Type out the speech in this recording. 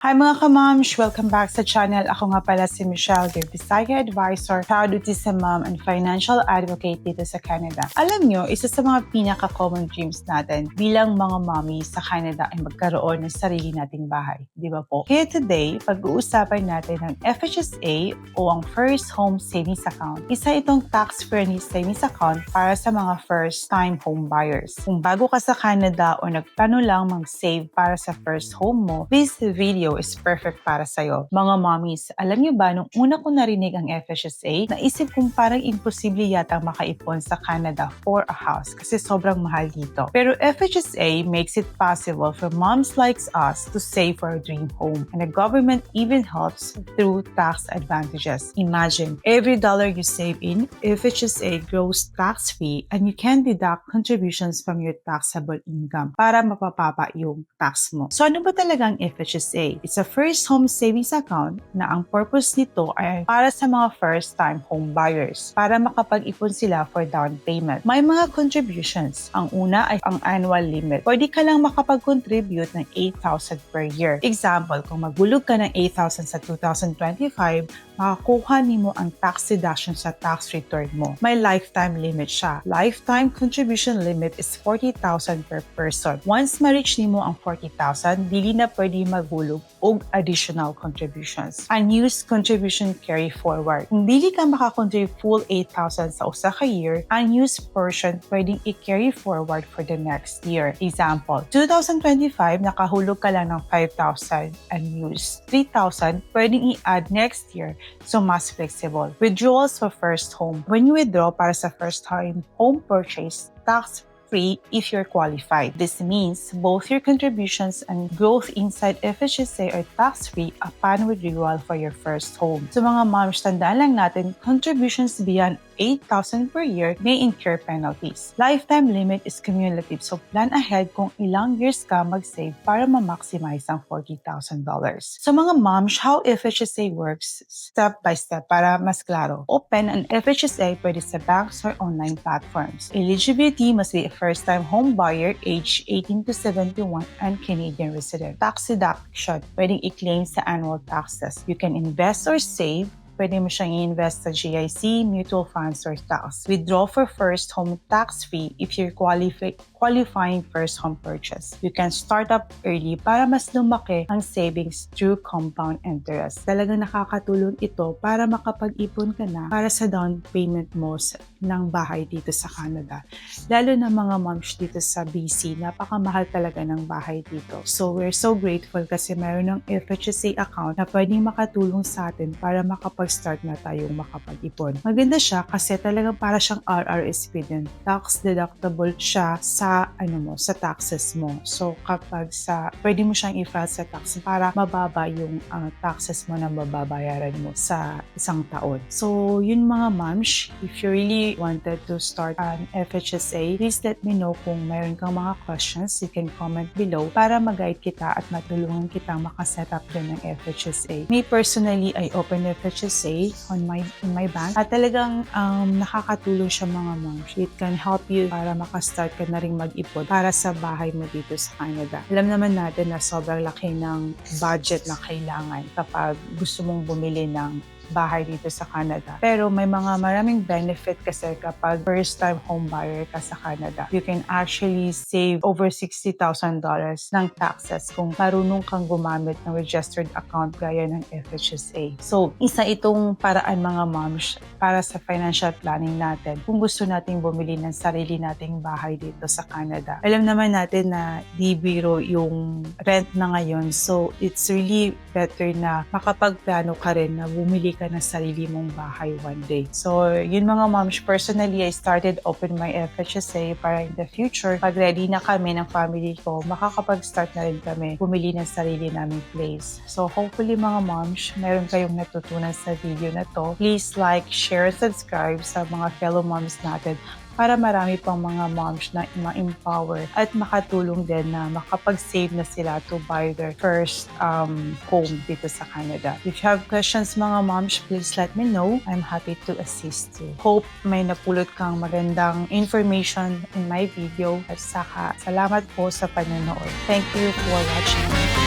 Hi mga kamams! Welcome back sa channel. Ako nga pala si Michelle, your Visaya Advisor, proud autism mom and financial advocate dito sa Canada. Alam nyo, isa sa mga pinaka-common dreams natin bilang mga mommy sa Canada ay magkaroon ng sarili nating bahay. Di ba po? Kaya today, pag-uusapan natin ang FHSA o ang First Home Savings Account. Isa itong tax-friendly savings account para sa mga first-time home buyers. Kung bago ka sa Canada o nagplano lang mag-save para sa first home mo, this video is perfect para sa'yo. Mga mommies, alam niyo ba, nung una ko narinig ang FHSA, naisip kong parang imposible yata makaipon sa Canada for a house kasi sobrang mahal dito. Pero FHSA makes it possible for moms like us to save for a dream home. And the government even helps through tax advantages. Imagine, every dollar you save in, FHSA grows tax-free and you can deduct contributions from your taxable income para mapapapa yung tax mo. So ano ba talaga ang FHSA? It's a first home savings account na ang purpose nito ay para sa mga first-time home buyers para makapag-ipon sila for down payment. May mga contributions. Ang una ay ang annual limit. Pwede ka lang makapag-contribute ng 8,000 per year. Example, kung magbulog ka ng 8,000 sa 2025, makakuha nimo ang tax deduction sa tax return mo. May lifetime limit siya. Lifetime contribution limit is 40,000 per person. Once ma-reach nimo ang 40,000, dili na pwede maghulog og additional contributions. Unused contribution carry forward. Kung dili ka makakontribute full 8,000 sa usa ka year, unused portion pwedeng i-carry forward for the next year. Example, 2025 nakahulog ka lang ng 5,000 unused. 3,000 pwedeng i-add next year so mas flexible. Withdrawals for first home. When you withdraw para sa first time home purchase, tax free if you're qualified. This means both your contributions and growth inside FHSA are tax-free upon withdrawal for your first home. So mga moms, tandaan lang natin, contributions beyond 8,000 per year may incur penalties. Lifetime limit is cumulative so plan ahead kung ilang years ka mag-save para ma-maximize ang $40,000. So mga moms, how FHSA works step by step para mas klaro. Open an FHSA pwede sa banks or online platforms. Eligibility must be a first-time home buyer age 18 to 71 and Canadian resident. Tax deduction, pwedeng i-claim sa annual taxes. You can invest or save pwede mo siyang i-invest sa GIC, mutual funds, or tax. Withdraw for first home tax-free if you're qualifi- qualifying first home purchase. You can start up early para mas lumaki ang savings through compound interest. Talagang nakakatulong ito para makapag-ipon ka na para sa down payment mo ng bahay dito sa Canada. Lalo na mga moms dito sa BC, napakamahal talaga ng bahay dito. So we're so grateful kasi meron ng FHSA account na pwedeng makatulong sa atin para makapag-start na tayong makapag-ipon. Maganda siya kasi talagang para siyang RRSP din. Tax deductible siya sa ano mo, sa taxes mo. So kapag sa pwede mo siyang i-file sa tax para mababa yung uh, taxes mo na mababayaran mo sa isang taon. So yun mga moms, if you really wanted to start an FHSA, please let me know kung mayroon kang mga questions. You can comment below para mag-guide kita at matulungan kita makaset up din ng FHSA. Me personally, I open FHSA on my in my bank at talagang um, nakakatulong siya mga moms. It can help you para makastart ka na rin mag-ipon para sa bahay mo dito sa Canada. Alam naman natin na sobrang laki ng budget na kailangan kapag gusto mong bumili ng bahay dito sa Canada. Pero may mga maraming benefit kasi kapag first time home buyer ka sa Canada. You can actually save over $60,000 ng taxes kung marunong kang gumamit ng registered account gaya ng FHSA. So, isa itong paraan mga moms para sa financial planning natin kung gusto nating bumili ng sarili nating bahay dito sa Canada. Alam naman natin na di biro yung rent na ngayon. So, it's really better na makapagplano ka rin na bumili ka ng sarili mong bahay one day. So, yun mga moms, personally, I started open my FHSA para in the future, pag ready na kami ng family ko, makakapag-start na rin kami bumili ng sarili naming place. So, hopefully mga moms, meron kayong natutunan sa video na to. Please like, share, subscribe sa mga fellow moms natin para marami pang mga moms na ma-empower at makatulong din na makapag-save na sila to buy their first um, home dito sa Canada. If you have questions mga moms, please let me know. I'm happy to assist you. Hope may napulot kang magandang information in my video at saka salamat po sa panonood. Thank you for watching.